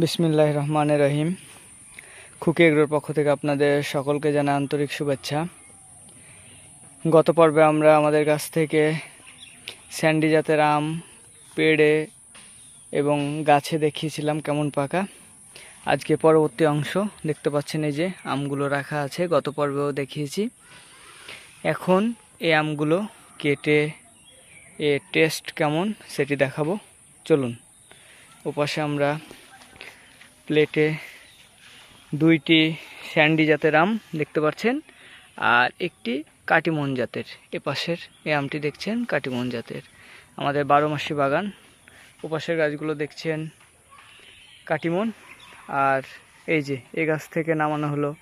বিসমিল্লাহ রহমান রহিম। খুকি এগ্রোর পক্ষ থেকে আপনাদের সকলকে জানা আন্তরিক শুভেচ্ছা। গত পর্বে আমরা আমাদের কাছ থেকে স্যান্ডি জাতের আম, পেড়ে এবং গাছে দেখিয়েছিলাম কেমন পাকা। আজকে পরবর্তী অংশ দেখতে পাচ্ছেন এই যে আমগুলো রাখা আছে, গত পর্বেও দেখিয়েছি। এখন এই আমগুলো কেটে এ টেস্ট কেমন সেটি দেখাবো। চলুন, ওপাশে আমরা প্লেটে দুইটি স্যান্ডি জাতের আম দেখতে পাচ্ছেন আর একটি কাটিমন জাতের। এ পাশের এই আমটি দেখছেন কাটিমন জাতের। আমাদের বারো মাসি বাগান। ওপাশের গাছগুলো দেখছেন কাটিমন। আর এই যে, এই গাছ থেকে নামানো হলো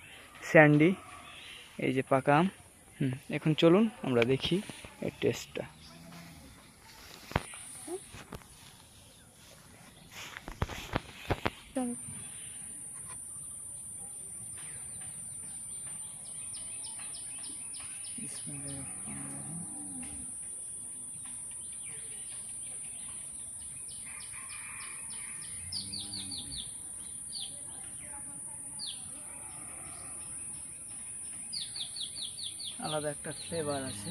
স্যান্ডি। এই যে পাকা আম। হুম, এখন চলুন আমরা দেখি এর টেস্টটা আলাদা একটা ফ্লেভার আছে।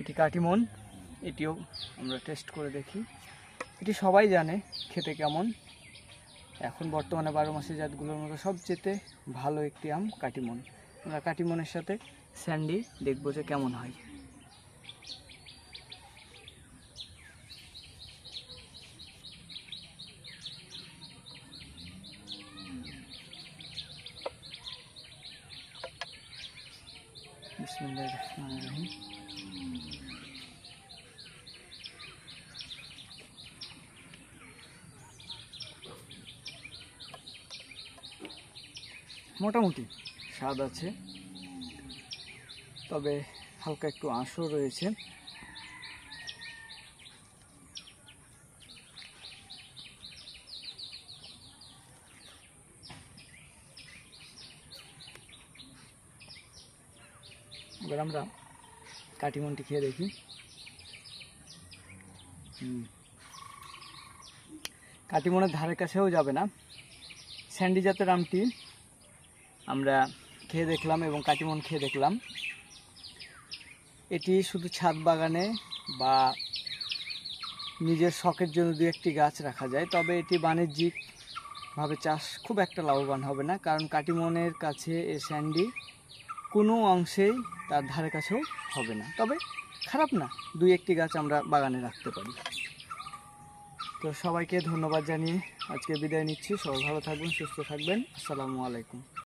এটি কাটিমন এটিও আমরা টেস্ট করে দেখি। এটি সবাই জানে খেতে কেমন। এখন বর্তমানে বারো মাসের জাতগুলোর মধ্যে সবচেয়ে ভালো একটি আম কাটিমন। আমরা কাটিমনের সাথে স্যান্ডি দেখব যে কেমন হয়। মোটামুটি। স্বাদ আছে। তবে হালকা একটু আঁশও রয়েছে। এবার আমরা কাটিমনটি খেয়ে দেখি। কাটিমনের ধারের কাছেও যাবে না। স্যান্ডি জাতের আমটি আমরা খেয়ে দেখলাম এবং কাটিমন খেয়ে দেখলাম। এটি শুধু ছাদ বাগানে বা নিজের শখের জন্য দু একটি গাছ রাখা যায়, তবে এটি বাণিজ্যিকভাবে চাষ খুব একটা লাভবান হবে না, কারণ কাটিমনের কাছে এ স্যান্ডি কোনো অংশেই তার ধারে কাছেও হবে না। তবে খারাপ না দুই একটি গাছ আমরা বাগানে রাখতে পারি। তো সবাইকে ধন্যবাদ জানিয়ে আজকে বিদায় নিচ্ছি। সবাই ভালো থাকবেন, সুস্থ থাকবেন। আসসালামু আলাইকুম।